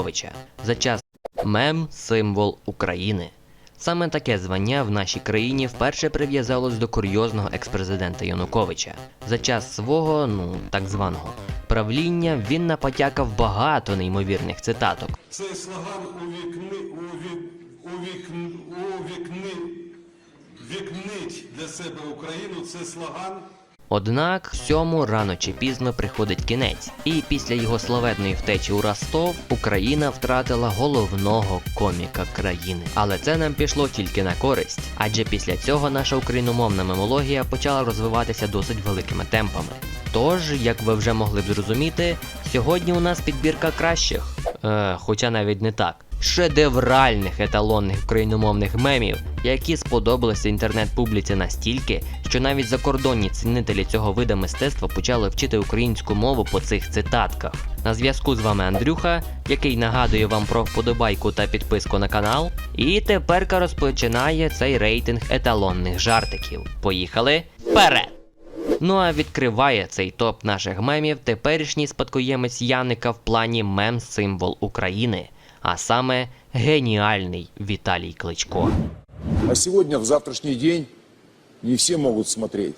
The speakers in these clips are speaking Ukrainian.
Януковича. За час мем символ України. Саме таке звання в нашій країні вперше прив'язалось до курйозного експрезидента Януковича. За час свого, ну так званого, правління він напотякав багато неймовірних цитаток. Цей слоган увікни, уві, увікн, увікни, вікнить для себе Україну. Це слоган Однак всьому рано чи пізно приходить кінець, і після його славетної втечі у Ростов Україна втратила головного коміка країни. Але це нам пішло тільки на користь, адже після цього наша україномовна мемологія почала розвиватися досить великими темпами. Тож, як ви вже могли б зрозуміти, сьогодні у нас підбірка кращих, е, хоча навіть не так. Шедевральних еталонних україномовних мемів, які сподобалися інтернет-публіці настільки, що навіть закордонні цінителі цього вида мистецтва почали вчити українську мову по цих цитатках. На зв'язку з вами Андрюха, який нагадує вам про вподобайку та підписку на канал. І теперка розпочинає цей рейтинг еталонних жартиків. Поїхали вперед! Ну а відкриває цей топ наших мемів теперішній спадкоємець Яника в плані мем-символ України, а саме геніальний Віталій Кличко. А сегодня, в завтрашний день, не все могут смотреть.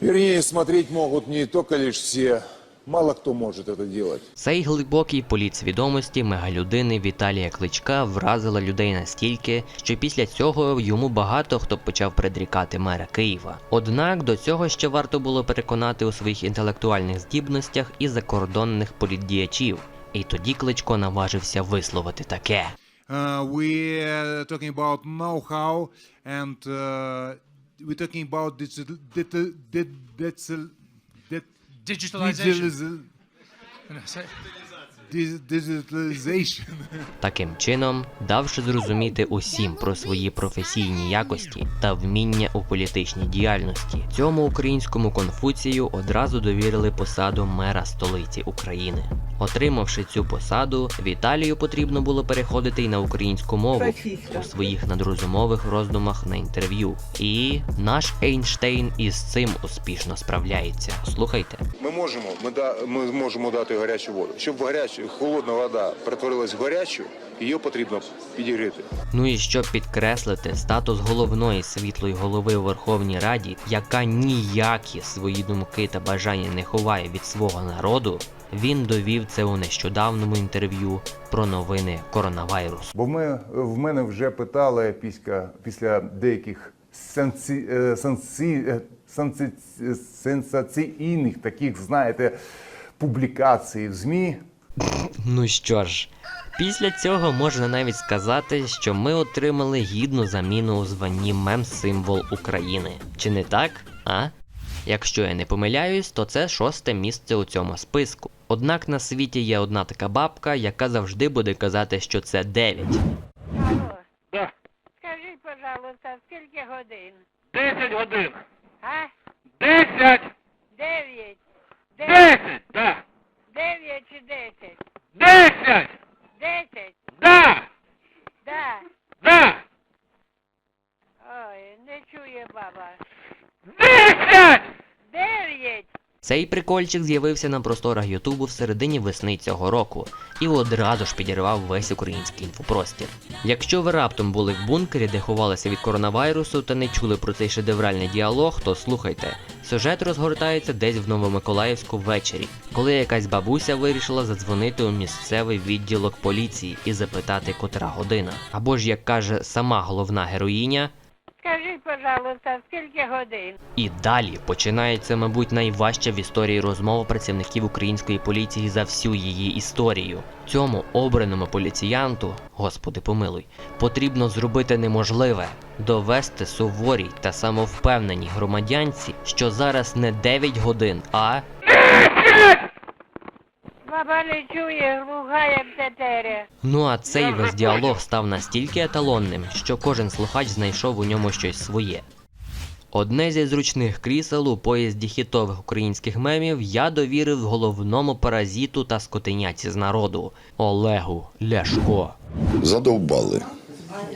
Вернее, смотреть могут не только лишь все, мало кто может это делать. Цей глибокий політ свідомості мегалюдини Віталія Кличка вразила людей настільки, що після цього йому багато хто почав предрікати мера Києва. Однак до цього ще варто було переконати у своїх інтелектуальних здібностях і закордонних політдіячів. І тоді Кличко наважився висловити таке. Uh, we are talking about know-how and uh, we're talking about digital, digital, digital, Digitalization. digitalization. Таким чином, давши зрозуміти усім про свої професійні якості та вміння у політичній діяльності, цьому українському конфуцію одразу довірили посаду мера столиці України. Отримавши цю посаду, Віталію потрібно було переходити й на українську мову у своїх надрозумових роздумах на інтерв'ю. І наш Ейнштейн із цим успішно справляється. Слухайте. Ми можемо, ми, да, ми можемо дати гарячу воду. Щоб гарячу, холодна вода перетворилась в гарячу, її потрібно підігріти. Ну і щоб підкреслити статус головної світлої голови у Верховній Раді, яка ніякі свої думки та бажання не ховає від свого народу, він довів це у нещодавному інтерв'ю про новини коронавірусу. Бо ми, в мене вже питали після, після деяких сенсі, е, сенсі, е, сенсаційних таких, знаєте, публікацій в ЗМІ. Ну що ж, після цього можна навіть сказати, що ми отримали гідну заміну у званні мем-символ України. Чи не так? А? Якщо я не помиляюсь, то це шосте місце у цьому списку. Однак на світі є одна така бабка, яка завжди буде казати, що це 9. Алло, Да. скажіть, пожалуйста, скільки годин? 10 годин. А? 10! Дев'ять. 10! Да! Дев'ять чи десять? 10! Десять? Да! Да. Да! Ой, не чує баба. 10! Дев'ять! Цей прикольчик з'явився на просторах Ютубу в середині весни цього року і одразу ж підірвав весь український інфопростір. Якщо ви раптом були в бункері, де ховалися від коронавірусу та не чули про цей шедевральний діалог, то слухайте. Сюжет розгортається десь в Новомиколаївську ввечері, коли якась бабуся вирішила задзвонити у місцевий відділок поліції і запитати, котра година. Або ж як каже сама головна героїня, пожалуйста, скільки годин? І далі починається, мабуть, найважча в історії розмова працівників української поліції за всю її історію. Цьому обраному поліціянту, господи помилуй, потрібно зробити неможливе довести суворій та самовпевненій громадянці, що зараз не 9 годин, а Баба не чує, глуха, як тетеря. ну а цей весь діалог став настільки еталонним, що кожен слухач знайшов у ньому щось своє. Одне зі зручних крісел у поїзді хітових українських мемів я довірив головному паразиту та скотиняці з народу Олегу Ляшко. Задовбали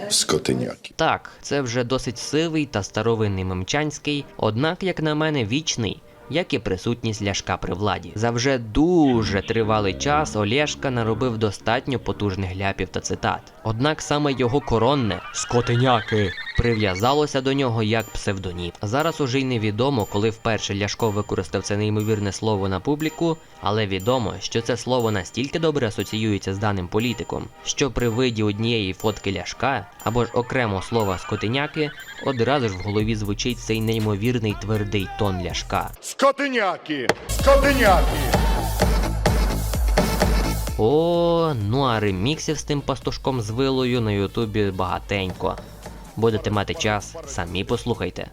скотиняки. Так, це вже досить сивий та старовинний мемчанський, однак, як на мене, вічний, як і присутність Ляшка при владі. За вже дуже тривалий час Олєшка наробив достатньо потужних ляпів та цитат. Однак саме його коронне скотиняки прив'язалося до нього як псевдонім. Зараз уже й невідомо, коли вперше Ляшко використав це неймовірне слово на публіку, але відомо, що це слово настільки добре асоціюється з даним політиком, що при виді однієї фотки Ляшка або ж окремо слова скотиняки одразу ж в голові звучить цей неймовірний твердий тон Ляшка. Скотиняки! Скотиняки! О, ну а реміксів з тим пастушком з вилою на Ютубі багатенько. Будете мати час, самі послухайте.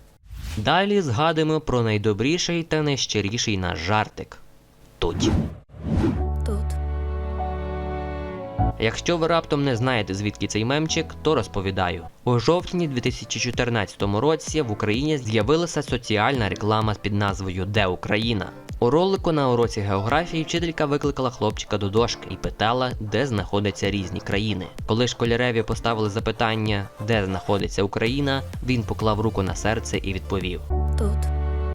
Далі згадуємо про найдобріший та найщиріший наш жартик. Туть. Тут. Якщо ви раптом не знаєте звідки цей мемчик, то розповідаю. У жовтні 2014 році в Україні з'явилася соціальна реклама під назвою Де Україна. У ролику на уроці географії вчителька викликала хлопчика до дошки і питала, де знаходяться різні країни. Коли школяреві поставили запитання, де знаходиться Україна, він поклав руку на серце і відповів: Тут.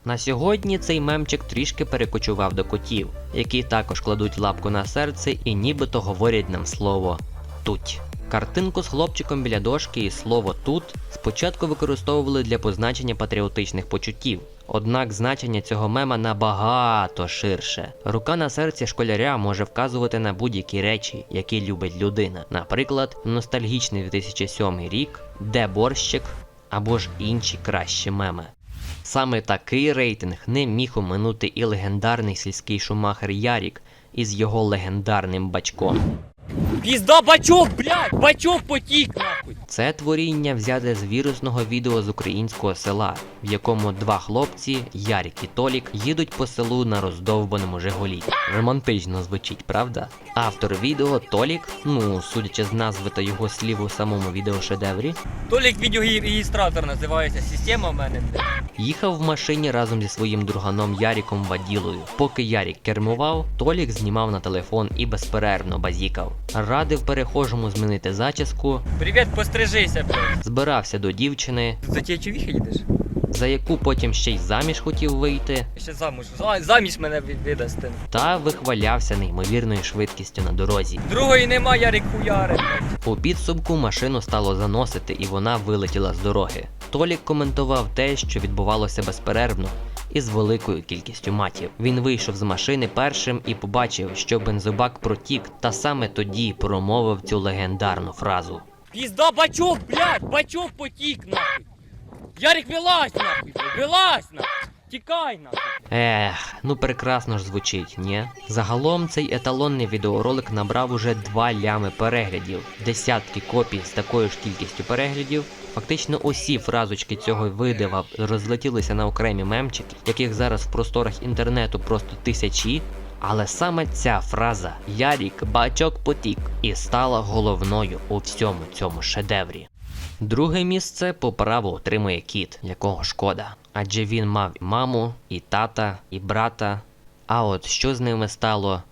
на сьогодні цей мемчик трішки перекочував до котів, які також кладуть лапку на серце і нібито говорять нам слово туть. Картинку з хлопчиком біля дошки і слово тут спочатку використовували для позначення патріотичних почуттів. Однак значення цього мема набагато ширше. Рука на серці школяря може вказувати на будь-які речі, які любить людина. Наприклад, ностальгічний 2007 рік, де борщик або ж інші кращі меми. Саме такий рейтинг не міг оминути і легендарний сільський шумахер Ярік із його легендарним бачком. Пізда бачок, блядь, бачок потік, нахуй. Це творіння взяте з вірусного відео з українського села, в якому два хлопці, Ярік і Толік, їдуть по селу на роздовбаному Жигулі. Романтично звучить, правда? Автор відео Толік, ну судячи з назви та його слів у самому відеошедеврі, Толік відеореєстратор називається, система в мене. Їхав в машині разом зі своїм друганом Яріком Ваділою. Поки Ярік кермував, Толік знімав на телефон і безперервно базікав. Радив перехожому змінити зачіску, Привіт, пострижися, блядь. збирався до дівчини, За ті човіхи їдеш? за яку потім ще й заміж хотів вийти, Ще замуж. За- Заміж мене від- та вихвалявся неймовірною швидкістю на дорозі. Другої нема, Ярик хуяри, блядь. У підсумку машину стало заносити, і вона вилетіла з дороги. Толік коментував те, що відбувалося безперервно. І з великою кількістю матів. Він вийшов з машини першим і побачив, що бензобак протік, та саме тоді промовив цю легендарну фразу. Пізда бачок, блядь, бачок потік, нахуй. Ярик, вилазь, нахуй, вилазь, нахуй. Тікай, нахуй. Ех, ну прекрасно ж звучить, ні? Загалом цей еталонний відеоролик набрав уже 2 лями переглядів, десятки копій з такою ж кількістю переглядів. Фактично усі фразочки цього видива розлетілися на окремі мемчики, яких зараз в просторах інтернету просто тисячі. Але саме ця фраза Ярік бачок потік і стала головною у всьому цьому шедеврі. Друге місце по праву отримує кіт, якого шкода. Адже він мав і маму, і тата, і брата. А от що з ними стало,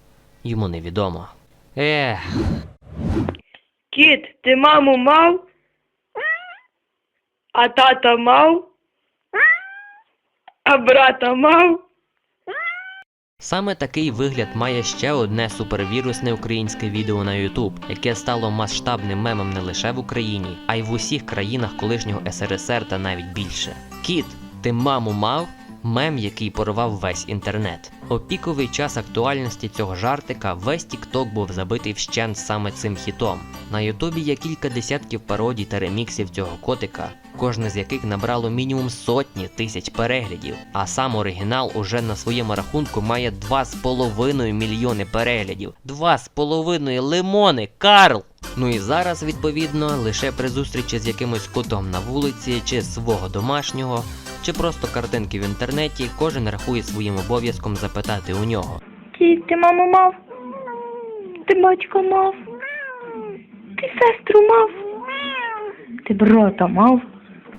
йому невідомо. Ех, Кіт, ти маму мав? А тата мав? А брата мав? Саме такий вигляд має ще одне супервірусне українське відео на YouTube, яке стало масштабним мемом не лише в Україні, а й в усіх країнах колишнього СРСР та навіть більше. Кіт, ти маму мав? Мем, який порвав весь інтернет. У піковий час актуальності цього жартика весь TikTok був забитий вщент саме цим хітом. На Ютубі є кілька десятків пародій та реміксів цього котика, кожне з яких набрало мінімум сотні тисяч переглядів. А сам оригінал уже на своєму рахунку має 2,5 мільйони переглядів. 2,5 лимони, Карл! Ну і зараз, відповідно, лише при зустрічі з якимось котом на вулиці, чи свого домашнього, чи просто картинки в інтернеті, кожен рахує своїм обов'язком запитати у нього. Ті, ти маму мав? Ти батька мав? Ти сестру мав? Ти брата мав?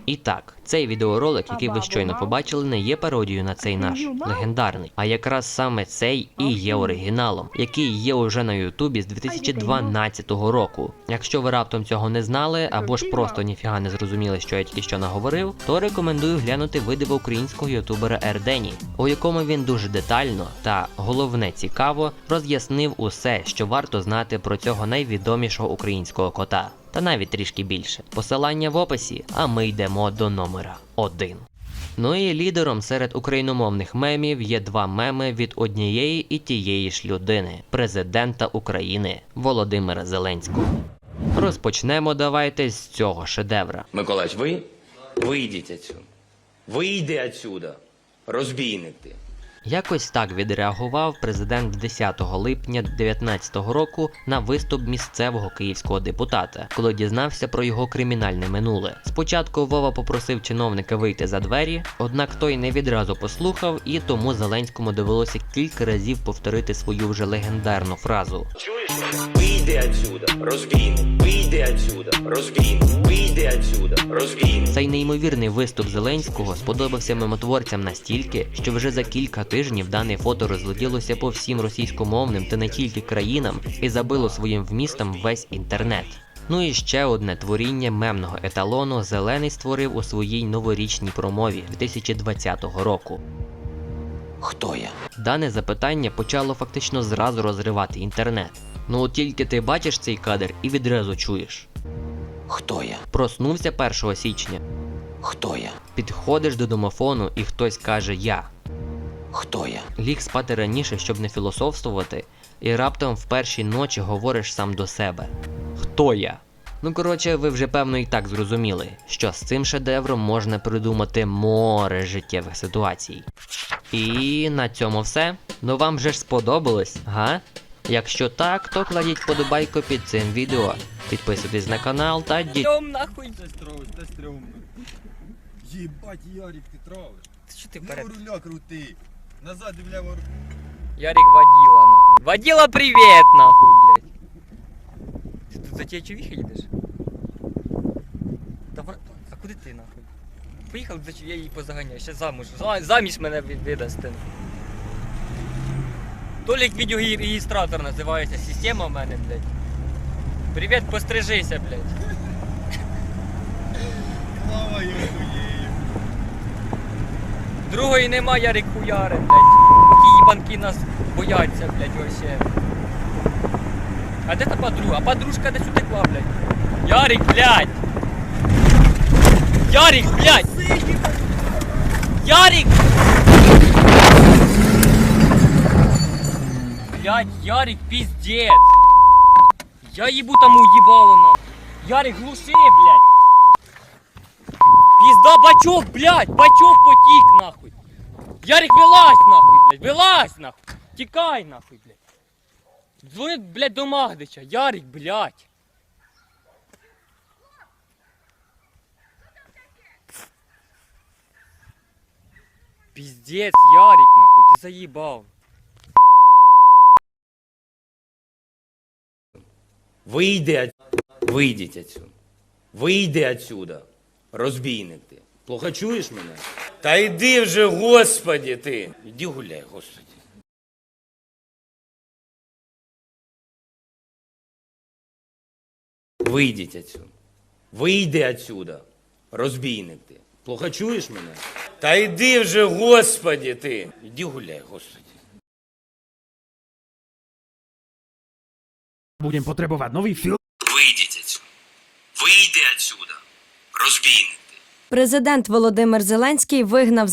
І так, цей відеоролик, який ви щойно побачили, не є пародією на цей наш легендарний, а якраз саме цей і є оригіналом, який є уже на Ютубі з 2012 року. Якщо ви раптом цього не знали, або ж просто ніфіга не зрозуміли, що я тільки що наговорив, то рекомендую глянути видиво українського ютубера Ердені, у якому він дуже детально та головне цікаво роз'яснив усе, що варто знати про цього найвідомішого українського кота. Та навіть трішки більше. Посилання в описі, а ми йдемо до номера 1. Ну і лідером серед україномовних мемів є два меми від однієї і тієї ж людини президента України Володимира Зеленського. Розпочнемо давайте з цього шедевра. Миколаївич, ви вийдіть отсюда. Вийди отсюда. Розбійник ти. Якось так відреагував президент 10 липня 2019 року на виступ місцевого київського депутата, коли дізнався про його кримінальне минуле. Спочатку Вова попросив чиновника вийти за двері, однак той не відразу послухав, і тому Зеленському довелося кілька разів повторити свою вже легендарну фразу. Чуєш? Вийди отсюда. Розбійник. Вийди отсюда. Розбійник. Вийди отсюда. Розбійник. Цей неймовірний виступ Зеленського сподобався мемотворцям настільки, що вже за кілька тижнів дане фото розлетілося по всім російськомовним та не тільки країнам і забило своїм вмістом весь інтернет. Ну і ще одне творіння мемного еталону Зелений створив у своїй новорічній промові 2020 року. Хто я? Дане запитання почало фактично зразу розривати інтернет. Ну от тільки ти бачиш цей кадр і відразу чуєш. Хто я? Проснувся 1 січня, Хто я? підходиш до домофону і хтось каже Я. Хто я? Ліг спати раніше, щоб не філософствувати, і раптом в першій ночі говориш сам до себе. Хто я? Ну коротше, ви вже певно і так зрозуміли, що з цим шедевром можна придумати море життєвих ситуацій. І на цьому все. Ну вам же ж сподобалось, га? Якщо так, то кладіть подобайку під цим відео. Підписуйтесь на канал та ді... Йом нахуй. Це стрьомно, це стрьомно. Єбать, Ярик, ти травиш. Що ти вперед? руля крути. Назад і вліво. Ярик водила нахуй. Водила привет нахуй, блядь. Ти тут за тебе човіха їдеш? Давай, а куди ти нахуй? Поїхав за я її позаганяю, ще замуж. За- Заміж мене від- видасте. Толік відеореєстратор називається, система в мене, блядь. Привіт, пострижися, блядь. Євгеєю. Другої нема, Ярик хуяри, блядь. Ті їбанки нас бояться, блядь, вообще. А де та подруга? А подружка десь утекла, блядь. Ярик, блядь! Ярик, блядь! Ярик! Блядь, Ярик, пиздец! Я ебу тому ебало, нахуй. Ярик, глуши, блядь! Пизда, бачок, блядь, бачок потік, нахуй. Ярик, вилазь, нахуй, блядь, вилазь, нахуй. Тікай, нахуй, блядь. Дзвони, блядь, до Магдича. Ярик, блядь. Пиздец, Ярик, нахуй, ты заебал. Вийди от... Вийдіть отсюда. Вийди отсюда. Розбійник ти. Плохо чуєш мене? Та йди вже, господі ти. Іди гуляй, господи. Вийдіть отсюда. Вийди отсюда. Розбійник ти. Плохо чуєш мене? Та йди вже, господі ти. Іди гуляй, господи. Будем потребувати новий фільм. Вийдіть отсюда. Вийди отсюда. Розбійник ти. Президент Володимир Зеленський вигнав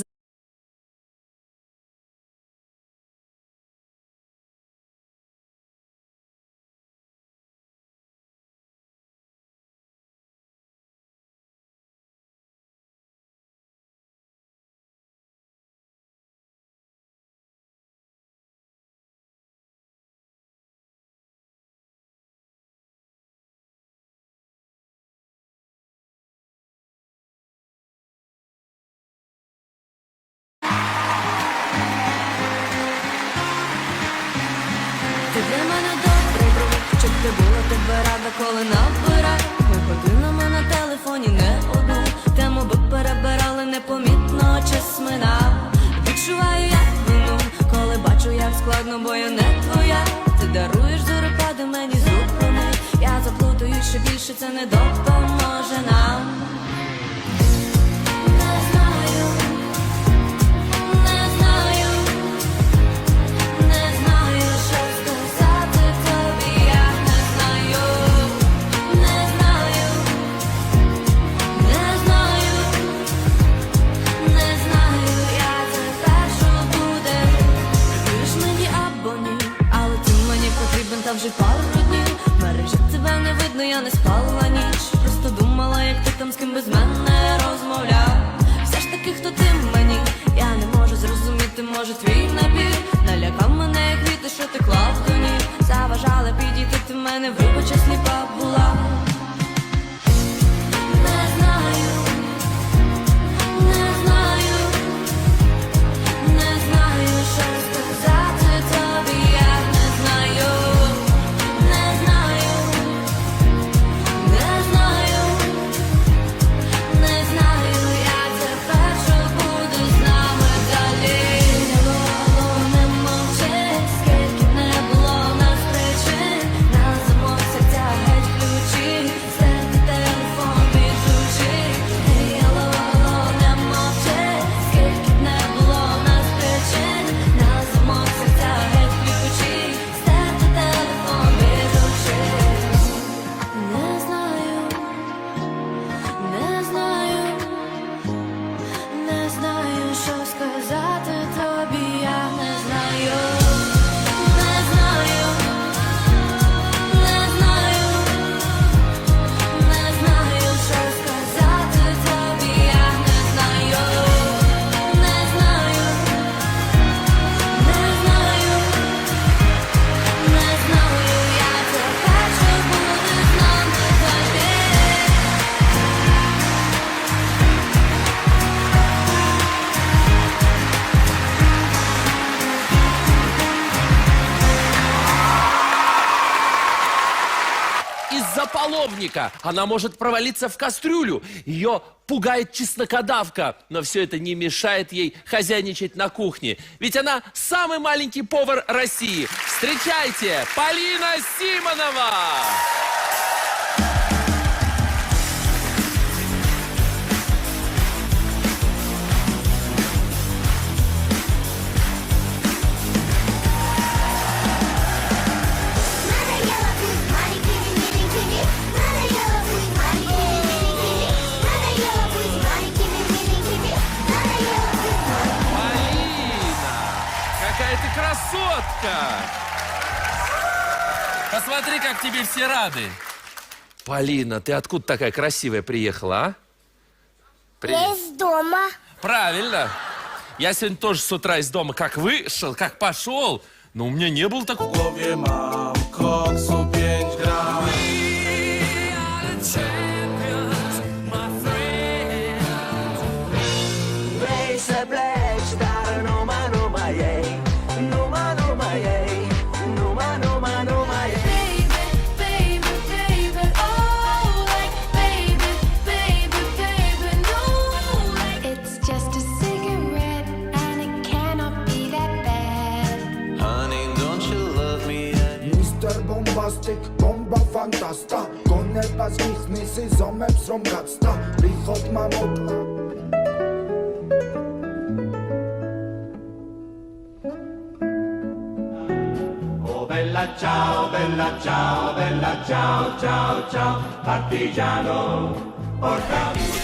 тебе рада, коли набирай Ми годинами на телефоні не одну. Тему би перебирали непомітно час минав Відчуваю я вину, коли бачу, як складно, бо я не твоя. Ти даруєш зоропади мені зупини, Я заплутаю, що більше це не допоможе нам. паломника. Она может провалиться в кастрюлю. Ее пугает чеснокодавка, но все это не мешает ей хозяйничать на кухне. Ведь она самый маленький повар России. Встречайте, Полина Симонова! Пашка! Посмотри, как тебе все рады. Полина, ты откуда такая красивая приехала, а? Я из дома. Правильно. Я сегодня тоже с утра из дома как вышел, как пошел, но у меня не было такого... შენებას გიხსნის იზომებს რომ გაცდა რიხოთ მამოკლა bella ciao, bella ciao, bella ciao, ciao, ciao, partigiano, portami.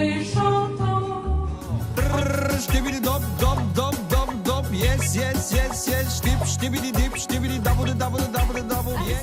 et chantant. Shtibidi dop dop dop dop dop yes yes yes yes shtib shtibidi dip shtibidi double double double double yes.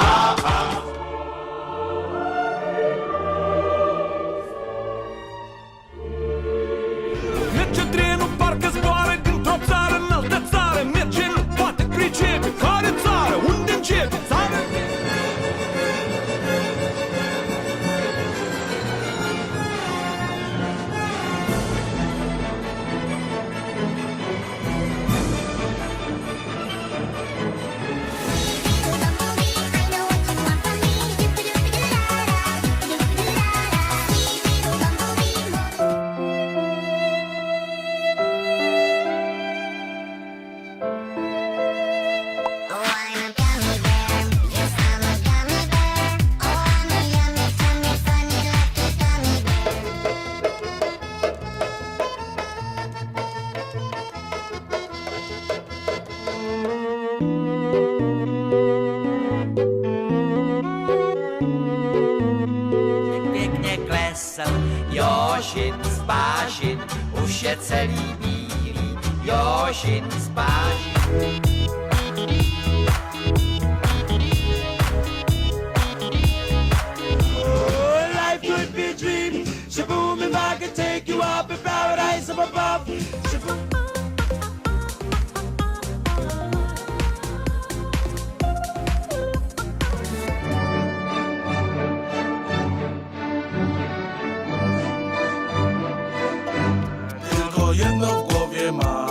Josin z Bazin, už je celý bílý, Josin z Bazin. Shaboom, and I could take you up in paradise up above. Shaboom. My.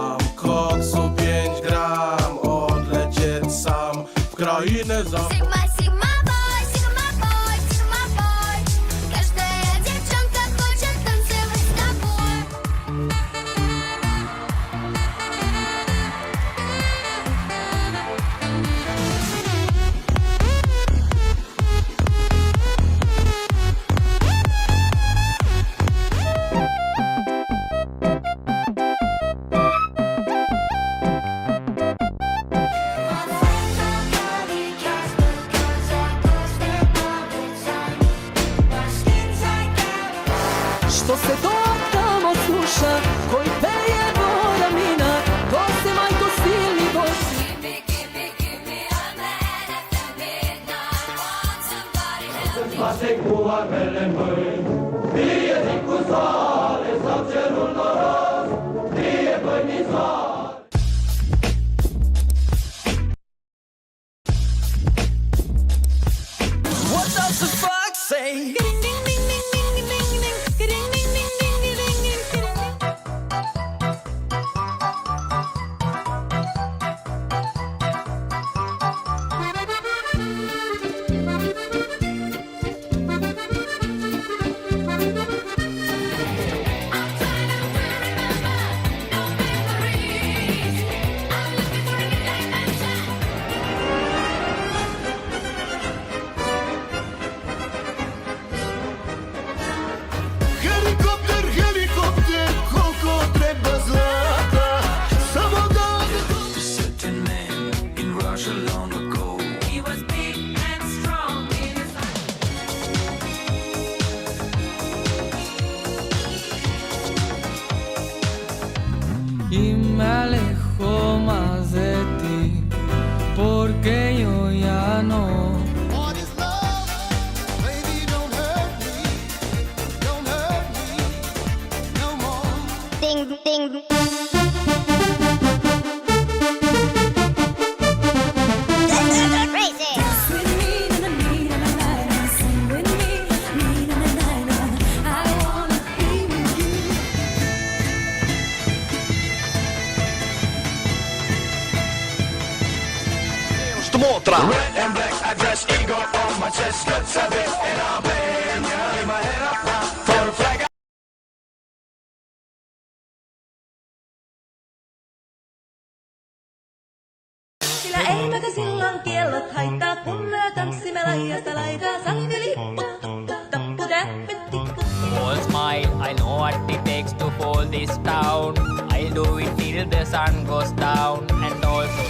ding ding sun goes down and also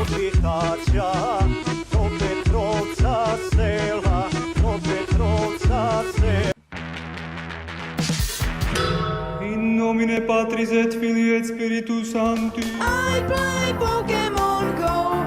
Обітаця, то In nomine Patris et Filii et Spiritus Sancti. I play Pokemon Go.